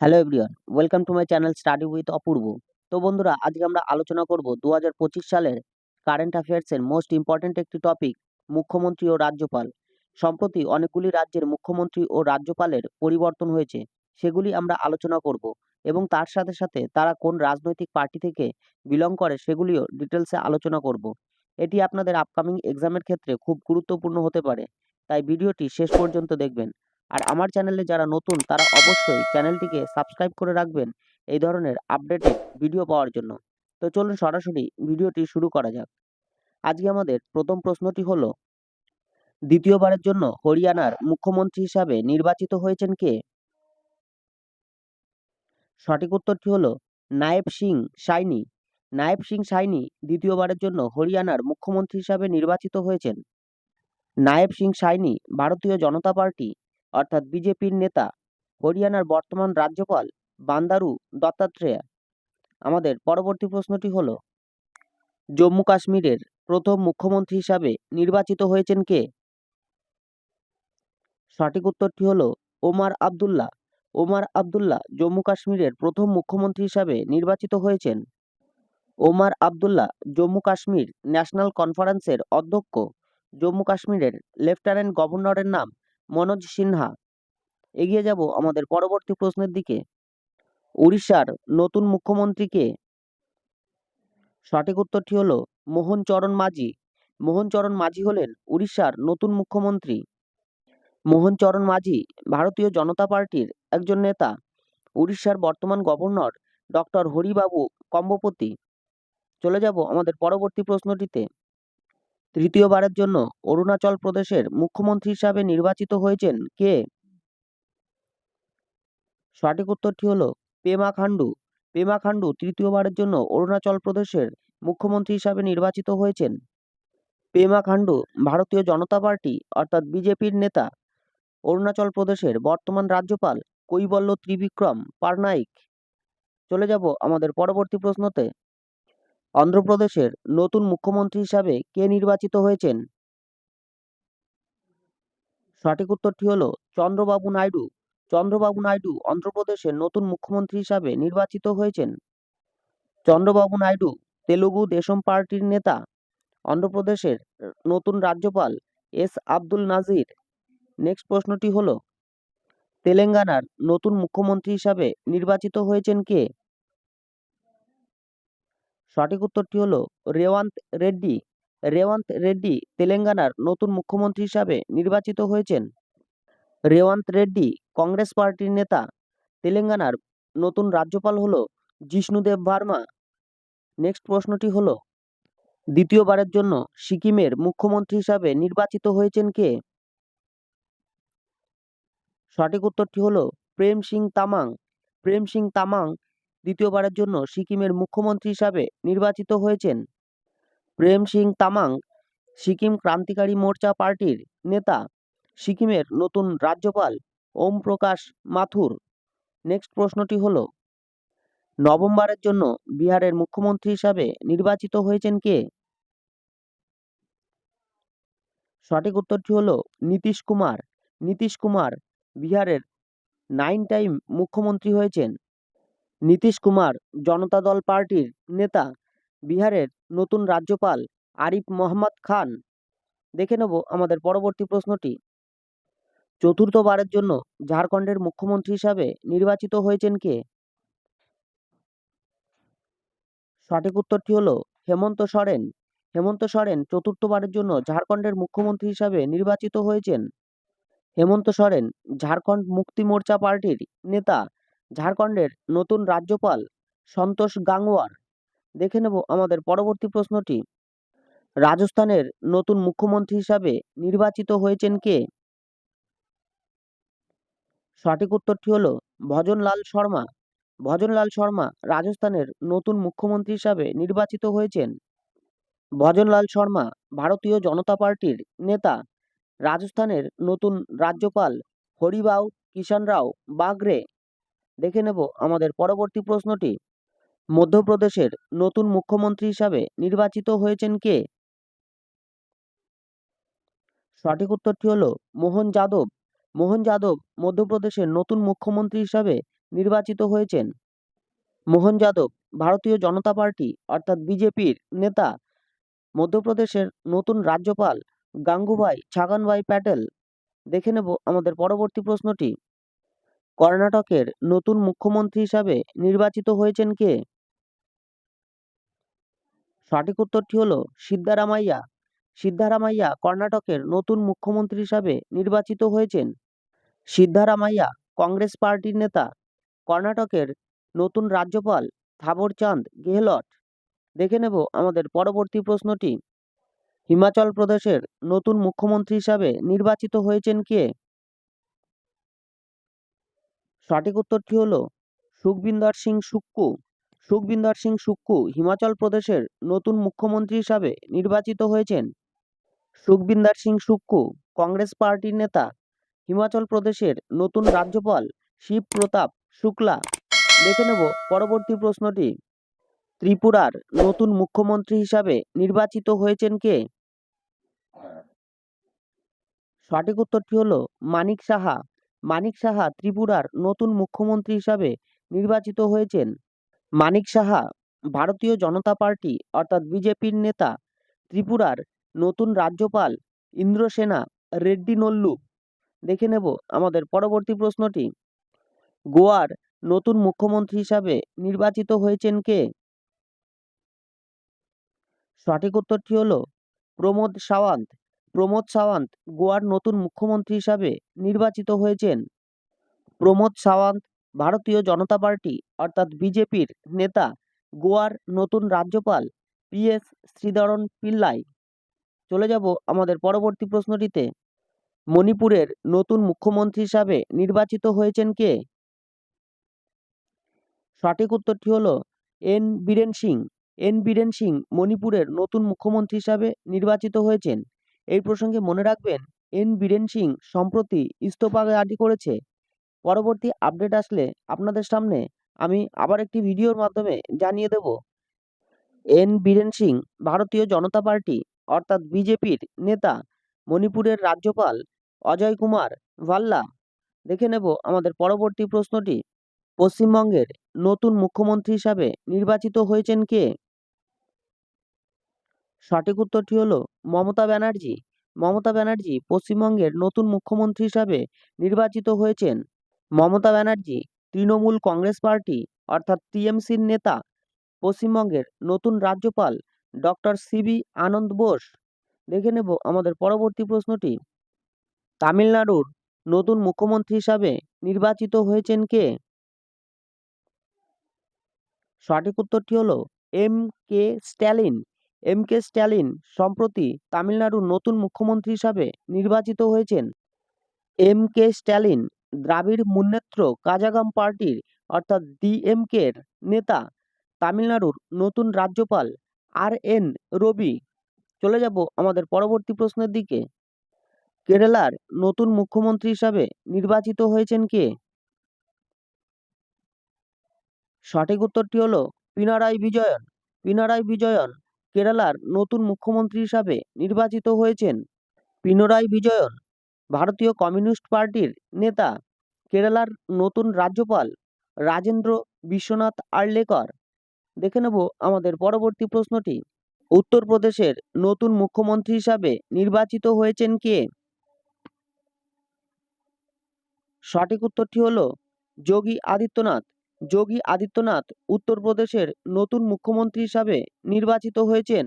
Hello everyone welcome to my channel study with Apurba তো বন্ধুরা, আজকে আমরা আলোচনা করব দু হাজার পঁচিশ সালের কারেন্ট অ্যাফেয়ার্সের মোস্ট ইম্পর্ট্যান্ট একটি টপিক মুখ্যমন্ত্রী ও রাজ্যপাল। সম্প্রতি অনেকগুলি রাজ্যের মুখ্যমন্ত্রী ও রাজ্যপালের পরিবর্তন হয়েছে, সেগুলি আমরা আলোচনা করব এবং তার সাথে সাথে তারা কোন রাজনৈতিক পার্টি থেকে বিলং করে সেগুলিও ডিটেলসে আলোচনা করব। এটি আপনাদের আপকামিং এক্সামের ক্ষেত্রে খুব গুরুত্বপূর্ণ হতে পারে, তাই ভিডিওটি শেষ পর্যন্ত দেখবেন। আর আমার চ্যানেলে যারা নতুন, তারা অবশ্যই চ্যানেলটিকে সাবস্ক্রাইব করে রাখবেন এই ধরনের আপডেটেড ভিডিও পাওয়ার জন্য। তো চলুন সরাসরি ভিডিওটি শুরু করা যাক। আজকে আমাদের প্রথম প্রশ্নটি হল, দ্বিতীয়বারের জন্য হরিয়ানার মুখ্যমন্ত্রী হিসাবে নির্বাচিত হয়েছেন কে? সঠিক উত্তরটি হল, নায়েব সিং সাইনি। নায়েব সিং সাইনি দ্বিতীয়বারের জন্য হরিয়ানার মুখ্যমন্ত্রী হিসাবে নির্বাচিত হয়েছেন। নায়েব সিং সাইনি ভারতীয় জনতা পার্টি অর্থাৎ বিজেপির নেতা হরিয়ানার বর্তমান রাজ্যপাল বান্দারু দত্তাত্রেয়া। আমাদের পরবর্তী প্রশ্নটি হল, জম্মু কাশ্মীরের প্রথম মুখ্যমন্ত্রী হিসাবে নির্বাচিত হয়েছেন কে? সঠিক উত্তরটি হল, ওমার আবদুল্লাহ। ওমার আবদুল্লাহ জম্মু কাশ্মীরের প্রথম মুখ্যমন্ত্রী হিসাবে নির্বাচিত হয়েছেন। ওমার আবদুল্লাহ জম্মু কাশ্মীর ন্যাশনাল কনফারেন্সের অধ্যক্ষ। জম্মু কাশ্মীরের লেফটেন্যান্ট গভর্নরের নাম মনোজ সিনহা। এগিয়ে যাব আমাদের পরবর্তী প্রশ্নের দিকে। উড়িষ্যার নতুন মুখ্যমন্ত্রীকে সঠিক উত্তরটি হলো মোহন চরণ মাঝি। মোহন চরণ মাঝি হলেন উড়িষ্যার নতুন মুখ্যমন্ত্রী। মোহন চরণ মাঝি ভারতীয় জনতা পার্টির একজন নেতা। উড়িষ্যার বর্তমান গভর্নর ডক্টর হরিবাবু কম্বপতি। চলে যাব আমাদের পরবর্তী প্রশ্নটিতে। তৃতীয়বারের জন্য অরুণাচল প্রদেশের মুখ্যমন্ত্রী হিসাবে নির্বাচিত হয়েছেন কে? সঠিক উত্তরটি হলো পেমা খান্ডু পেমা খান্ডু তৃতীয়বারের জন্য অরুণাচল প্রদেশের মুখ্যমন্ত্রী হিসাবে নির্বাচিত হয়েছেন। পেমা খান্ডু ভারতীয় জনতা পার্টি অর্থাৎ বিজেপির নেতা। অরুণাচল প্রদেশের বর্তমান রাজ্যপাল কৈবল্য ত্রিবিক্রম পারনাইক চলে যাব আমাদের পরবর্তী প্রশ্নতে। অন্ধ্রপ্রদেশের নতুন মুখ্যমন্ত্রী হিসাবে কে নির্বাচিত হয়েছেন? সঠিক উত্তরটি হলো চন্দ্রবাবু নাইডু। চন্দ্রবাবু নাইডু অন্ধ্রপ্রদেশের নতুন মুখ্যমন্ত্রী হিসাবে নির্বাচিত হয়েছেন। চন্দ্রবাবু নাইডু তেলুগু দেশম পার্টির নেতা। অন্ধ্রপ্রদেশের নতুন রাজ্যপাল এস আব্দুল নাজির। নেক্সট প্রশ্নটি হলো, তেলেঙ্গানার নতুন মুখ্যমন্ত্রী হিসাবে নির্বাচিত হয়েছেন কে? সঠিক উত্তরটি হলো রেওয়ান্ত রেড্ডি। রেওয়ান্ত রেড্ডি তেলেঙ্গানার নতুন মুখ্যমন্ত্রী হিসাবে নির্বাচিত হয়েছেন। রেওয়ান্ত রেড্ডি কংগ্রেস পার্টির নেতা। তেলেঙ্গানার নতুন রাজ্যপাল হলো জিষ্ণুদেব ভার্মা। নেক্সট প্রশ্নটি হলো, দ্বিতীয়বারের জন্য সিকিমের মুখ্যমন্ত্রী হিসাবে নির্বাচিত হয়েছেন কে? সঠিক উত্তরটি হলো প্রেম সিং তামাং। প্রেম সিং তামাং দ্বিতীয়বারের জন্য সিকিমের মুখ্যমন্ত্রী হিসাবে নির্বাচিত হয়েছেন। প্রেম সিং তামাং, সিকিম ক্রান্তিকারী মোর্চা পার্টির নেতা, সিকিমের নতুন রাজ্যপাল ওম প্রকাশ মাথুর। নেক্সট প্রশ্নটি হলো, নভেম্বরের জন্য বিহারের মুখ্যমন্ত্রী হিসাবে নির্বাচিত হয়েছেন কে? সঠিক উত্তরটি হলো, নীতিশ কুমার। নীতিশ কুমার বিহারের নাইন টাইম মুখ্যমন্ত্রী হয়েছেন। নীতিশ কুমার, জনতা দল পার্টির নেতা, বিহারের নতুন রাজ্যপাল আরিফ মোহাম্মদ খান। দেখে নেব আমাদের পরবর্তী প্রশ্নটি। চতুর্থবারের জন্য ঝাড়খণ্ডের মুখ্যমন্ত্রী হিসাবে নির্বাচিত হয়েছেন কে? সঠিক উত্তরটি হলো হেমন্ত সরেন। হেমন্ত সরেন চতুর্থবারের জন্য ঝাড়খণ্ডের মুখ্যমন্ত্রী হিসাবে নির্বাচিত হয়েছেন। হেমন্ত সরেন ঝাড়খণ্ড মুক্তি মোর্চা পার্টির নেতা ঝাড়খণ্ডের নতুন রাজ্যপাল সন্তোষ গাংওয়ার দেখে নেব আমাদের পরবর্তী প্রশ্নটি। রাজস্থানের নতুন মুখ্যমন্ত্রী হিসাবে নির্বাচিত হয়েছেন কে? সঠিক উত্তরটি হল ভজনলাল শর্মা। ভজনলাল শর্মা রাজস্থানের নতুন মুখ্যমন্ত্রী হিসাবে নির্বাচিত হয়েছেন। ভজনলাল শর্মা ভারতীয় জনতা পার্টির নেতা। রাজস্থানের নতুন রাজ্যপাল হরিবাউ কিষাণ রাও বাগরে দেখে নেব আমাদের পরবর্তী প্রশ্নটি। মধ্যপ্রদেশের নতুন মুখ্যমন্ত্রী হিসাবে নির্বাচিত হয়েছেন কে? সঠিক উত্তরটি হলো মোহন যাদব। মোহন যাদব মধ্যপ্রদেশের নতুন মুখ্যমন্ত্রী হিসাবে নির্বাচিত হয়েছেন। মোহন যাদব ভারতীয় জনতা পার্টি অর্থাৎ বিজেপির নেতা। মধ্যপ্রদেশের নতুন রাজ্যপাল গাঙ্গুভাই ছাগনভাই প্যাটেল। দেখে নেব আমাদের পরবর্তী প্রশ্নটি। কর্ণাটকের নতুন মুখ্যমন্ত্রী হিসাবে নির্বাচিত হয়েছেন কে? সঠিক উত্তরটি হলো সিদ্ধারামাইয়া। সিদ্ধারামাইয়া কর্ণাটকের নতুন মুখ্যমন্ত্রী হিসাবে নির্বাচিত হয়েছেন। সিদ্ধারামাইয়া কংগ্রেস পার্টির নেতা। কর্ণাটকের নতুন রাজ্যপাল থাবরচাঁদ গেহলট। দেখে নেব আমাদের পরবর্তী প্রশ্নটি। হিমাচল প্রদেশের নতুন মুখ্যমন্ত্রী হিসাবে নির্বাচিত হয়েছেন কে? সঠিক উত্তরটি হলো সুখবিন্দর সিং সুক্কু। সুখবিন্দর সিং সুক্কু হিমাচল প্রদেশের নতুন মুখ্যমন্ত্রী হিসাবে নির্বাচিত হয়েছেন। সুখবিন্দর সিং সুক্কু কংগ্রেস পার্টির নেতা। হিমাচল প্রদেশের নতুন রাজ্যপাল শিব প্রতাপ শুক্লা। দেখে নেব পরবর্তী প্রশ্নটি। ত্রিপুরার নতুন মুখ্যমন্ত্রী হিসাবে নির্বাচিত হয়েছেন কে? সঠিক উত্তরটি হলো মানিক সাহা। মানিক সাহা ত্রিপুরার নতুন মুখ্যমন্ত্রী হিসাবে নির্বাচিত হয়েছেন। মানিক সাহা ভারতীয় জনতা পার্টি অর্থাৎ বিজেপির নেতা, ত্রিপুরার নতুন রাজ্যপাল ইন্দ্রসেনা রেড্ডি নল্লু দেখে নেব আমাদের পরবর্তী প্রশ্নটি। গোয়ার নতুন মুখ্যমন্ত্রী হিসাবে নির্বাচিত হয়েছেন কে? সঠিক উত্তরটি হলো প্রমোদ সাওয়ান্ত। প্রমোদ সাওয়ান্ত গোয়ার নতুন মুখ্যমন্ত্রী হিসাবে নির্বাচিত হয়েছেন। প্রমোদ সাওয়ান্ত ভারতীয় জনতা পার্টি অর্থাৎ বিজেপির নেতা, গোয়ার নতুন রাজ্যপাল পি এস শ্রীধরন পিল্লাই। চলে যাব আমাদের পরবর্তী প্রশ্নটিতে। মণিপুরের নতুন মুখ্যমন্ত্রী হিসাবে নির্বাচিত হয়েছেন কে? সঠিক উত্তরটি হলো এন বীরেন সিং। এন বীরেন সিং মণিপুরের নতুন মুখ্যমন্ত্রী হিসাবে নির্বাচিত হয়েছেন। এই প্রসঙ্গে মনে রাখবেন, এন বীরেন সিং সম্প্রতি ইস্তফা দাবি করেছে। পরবর্তী আপডেট আসলে আপনাদের সামনে আমি আবার একটি ভিডিওর মাধ্যমে জানিয়ে দেব। এন বীরেন সিং ভারতীয় জনতা পার্টি অর্থাৎ বিজেপির নেতা মণিপুরের রাজ্যপাল অজয় কুমার ভাল্লা। দেখে নেব আমাদের পরবর্তী প্রশ্নটি। পশ্চিমবঙ্গের নতুন মুখ্যমন্ত্রী হিসাবে নির্বাচিত হয়েছেন কে? সঠিক উত্তরটি হলো মমতা ব্যানার্জি। মমতা ব্যানার্জি পশ্চিমবঙ্গের নতুন মুখ্যমন্ত্রী হিসাবে নির্বাচিত হয়েছেন। মমতা ব্যানার্জি তৃণমূল কংগ্রেস পার্টি অর্থাৎ টিএমসির নেতা। পশ্চিমবঙ্গের নতুন রাজ্যপাল ডক্টর সিবি আনন্দ বোস। দেখে নেব আমাদের পরবর্তী প্রশ্নটি। তামিলনাড়ুর নতুন মুখ্যমন্ত্রী হিসাবে নির্বাচিত হয়েছেন কে? সঠিক উত্তরটি হলো M K Stalin. M K Stalin সম্প্রতি তামিলনাড়ুর নতুন মুখ্যমন্ত্রী হিসাবে নির্বাচিত হয়েছেন। এম কে স্ট্যালিন দ্রাবিড় মুন্নেত্র কাজাগাম পার্টির অর্থাৎ ডিএমকের নেতা। তামিলনাড়ুর নতুন রাজ্যপাল আর এন রবি। চলে যাব আমাদের পরবর্তী প্রশ্নের দিকে। কেরালার নতুন মুখ্যমন্ত্রী হিসাবে নির্বাচিত হয়েছেন কে? সঠিক উত্তরটি হলো পিনারাই বিজয়ন। পিনারাই বিজয়ন কেরালার নতুন মুখ্যমন্ত্রী হিসাবে নির্বাচিত হয়েছেন পিনারাই বিজয়ন। ভারতীয় কমিউনিস্ট পার্টির নেতা, কেরালার নতুন রাজ্যপাল রাজেন্দ্র বিশ্বনাথ আর্লেকর। দেখে নেব আমাদের পরবর্তী প্রশ্নটি। উত্তরপ্রদেশের নতুন মুখ্যমন্ত্রী হিসাবে নির্বাচিত হয়েছেন কে? সঠিক উত্তরটি হলো যোগী আদিত্যনাথ। যোগী আদিত্যনাথ উত্তরপ্রদেশের নতুন মুখ্যমন্ত্রী হিসাবে নির্বাচিত হয়েছেন।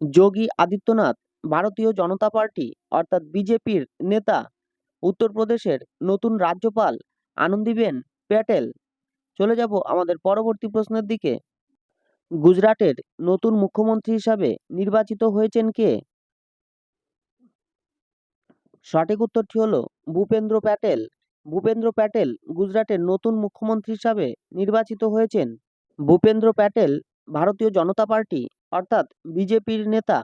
যোগী আদিত্যনাথ ভারতীয় জনতা পার্টি অর্থাৎ বিজেপির নেতা। উত্তরপ্রদেশের নতুন রাজ্যপাল আনন্দীবেন প্যাটেল। চলে যাব আমাদের পরবর্তী প্রশ্নের দিকে। গুজরাটের নতুন মুখ্যমন্ত্রী হিসাবে নির্বাচিত হয়েছেন কে? সঠিক উত্তরটি হলো ভূপেন্দ্র প্যাটেল। ভূপেন্দ্র প্যাটেল গুজরাটের নতুন মুখ্যমন্ত্রী হিসাবে নির্বাচিত হয়েছেন। ভূপেন্দ্র প্যাটেল ভারতীয় জনতা পার্টি, অর্থাৎ বিজেপির নেতা।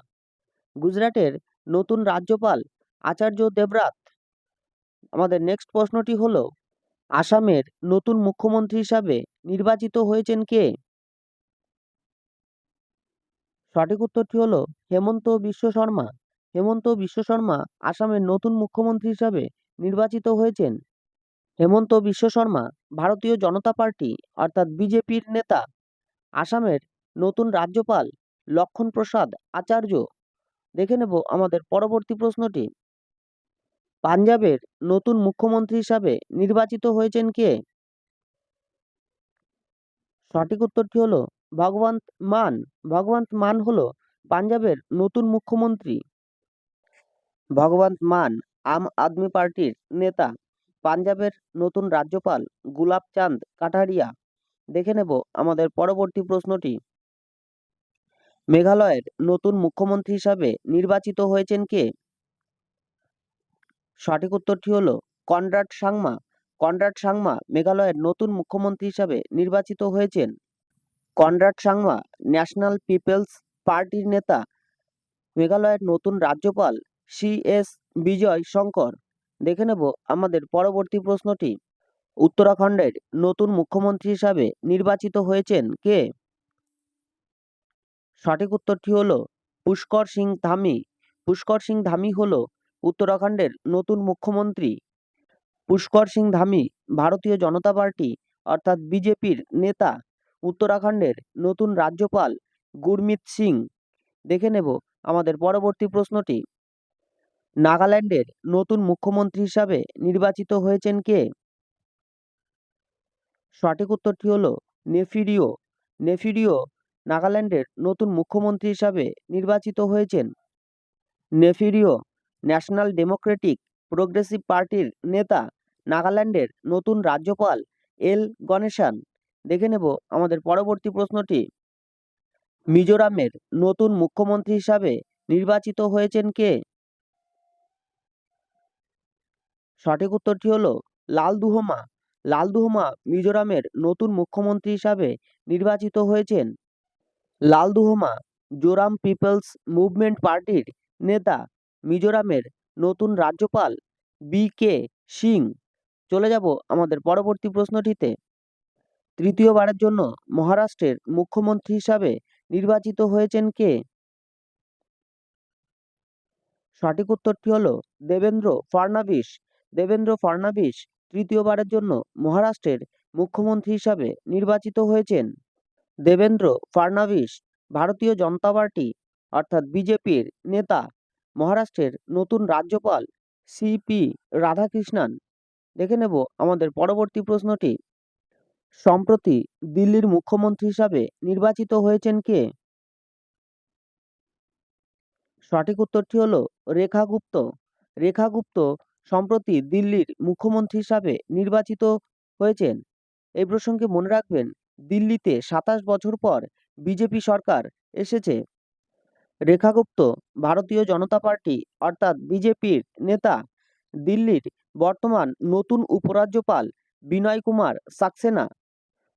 গুজরাটের নতুন রাজ্যপাল আচার্য দেবরাত আমাদের নেক্সট প্রশ্নটি হল, আসামের নতুন মুখ্যমন্ত্রী হিসাবে নির্বাচিত হয়েছেন কে? সঠিক উত্তরটি হল, হেমন্ত বিশ্ব শর্মা। হেমন্ত বিশ্ব শর্মা আসামের নতুন মুখ্যমন্ত্রী হিসাবে নির্বাচিত হয়েছেন। হেমন্ত বিশ্ব শর্মা ভারতীয় জনতা পার্টি, অর্থাৎ বিজেপির নেতা। আসামের নতুন রাজ্যপাল লক্ষণ প্রসাদ আচার্য। দেখে নেব আমাদের পরবর্তী প্রশ্নটি। পাঞ্জাবের নতুন মুখ্যমন্ত্রী হিসাবে নির্বাচিত হয়েছেন কে? সঠিক উত্তরটি হলো ভগবন্ত মান। ভগবন্ত মান হলো পাঞ্জাবের নতুন মুখ্যমন্ত্রী। ভগবন্ত মান আম আদমি পার্টির নেতা। পাঞ্জাবের নতুন রাজ্যপাল গুলাব চাঁদ কাটারিয়া। দেখে নেব আমাদের পরবর্তী প্রশ্নটি। মেঘালয়ের নতুন মুখ্যমন্ত্রী হিসাবে নির্বাচিত হয়েছেন কে? সঠিক উত্তরটি হলো কনরাড সাংমা। কনরাড সাংমা মেঘালয়ের নতুন মুখ্যমন্ত্রী হিসাবে নির্বাচিত হয়েছেন। কনরাড সাংমা ন্যাশনাল পিপলস পার্টির নেতা। মেঘালয়ের নতুন রাজ্যপাল সি এস বিজয় শঙ্কর দেখে নেব আমাদের পরবর্তী প্রশ্নটি। উত্তরাখণ্ডের নতুন মুখ্যমন্ত্রী হিসাবে নির্বাচিত হয়েছেন কে? সঠিক উত্তরটি হলো পুষ্কর সিং ধামি। পুষ্কর সিং ধামি হল উত্তরাখণ্ডের নতুন মুখ্যমন্ত্রী। পুষ্কর সিং ধামি ভারতীয় জনতা পার্টি অর্থাৎ বিজেপির নেতা। উত্তরাখণ্ডের নতুন রাজ্যপাল গুরমিত সিং। দেখে নেব আমাদের পরবর্তী প্রশ্নটি। নাগাল্যান্ডের নতুন মুখ্যমন্ত্রী হিসাবে নির্বাচিত হয়েছেন কে? সঠিক উত্তরটি হলো নেফিডিও। নেফিডিও নাগাল্যান্ডের নতুন মুখ্যমন্ত্রী হিসাবে নির্বাচিত হয়েছেন। নেফিডিও ন্যাশনাল ডেমোক্রেটিক প্রোগ্রেসিভ পার্টির নেতা, নাগাল্যান্ডের নতুন রাজ্যপাল এল গণেশান। দেখে নেব আমাদের পরবর্তী প্রশ্নটি। মিজোরামের নতুন মুখ্যমন্ত্রী হিসাবে নির্বাচিত হয়েছেন কে? সঠিক উত্তরটি হলো লালদুহমা লালদুহমা মিজোরামের নতুন মুখ্যমন্ত্রী হিসাবে নির্বাচিত হয়েছেন। লালদুহমা জোরাম পিপলস মুভমেন্ট পার্টির নেতা। মিজোরামের নতুন রাজ্যপাল বি কে সিং। চলে যাব আমাদের পরবর্তী প্রশ্নটিতে। তৃতীয়বারের জন্য মহারাষ্ট্রের মুখ্যমন্ত্রী হিসাবে নির্বাচিত হয়েছেন কে? সঠিক উত্তরটি হলো দেবেন্দ্র ফাড়নাবিস দেবেন্দ্র ফাড়নাবিস তৃতীয়বারের জন্য মহারাষ্ট্রের মুখ্যমন্ত্রী হিসাবে নির্বাচিত হয়েছেন। দেবেন্দ্র ফাড়নাবিস ভারতীয় জনতা পার্টি অর্থাৎ বিজেপির নেতা, মহারাষ্ট্রের নতুন রাজ্যপাল সিপি রাধাকৃষ্ণান। দেখে নেব আমাদের পরবর্তী প্রশ্নটি। সম্প্রতি দিল্লির মুখ্যমন্ত্রী হিসাবে নির্বাচিত হয়েছেন কে? সঠিক উত্তরটি হলো রেখা গুপ্ত। রেখা গুপ্ত সম্প্রতি দিল্লির মুখ্যমন্ত্রী হিসাবে নির্বাচিত হয়েছেন। এই প্রসঙ্গে মনে রাখবেন, দিল্লিতে সাতাশ বছর পর বিজেপি সরকার এসেছে। রেখা গুপ্ত ভারতীয় জনতা পার্টি অর্থাৎ বিজেপির নেতা, দিল্লির বর্তমান নতুন উপরাজ্যপাল বিনয় কুমার সাক্সেনা।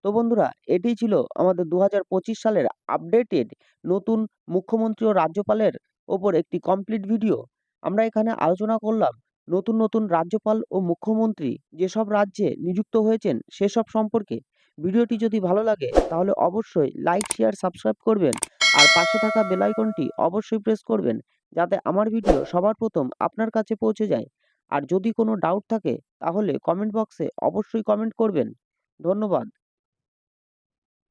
তো বন্ধুরা, এটি ছিল আমাদের দু হাজার পঁচিশ সালের আপডেটেড নতুন মুখ্যমন্ত্রী ও রাজ্যপালের ওপর একটি কমপ্লিট ভিডিও। আমরা এখানে আলোচনা করলাম নতুন নতুন রাজ্যপাল ও মুখ্যমন্ত্রী যেসব রাজ্যে নিযুক্ত হয়েছেন সেসব সম্পর্কে ভিডিওটি যদি ভালো লাগে তাহলে অবশ্যই লাইক, শেয়ার, সাবস্ক্রাইব করবেন আর পাশে থাকা বেল আইকনটি অবশ্যই প্রেস করবেন যাতে আমার ভিডিও সবার প্রথম আপনার কাছে পৌঁছে যায়। আর যদি কোনো ডাউট থাকে তাহলে কমেন্ট বক্সে অবশ্যই কমেন্ট করবেন। ধন্যবাদ।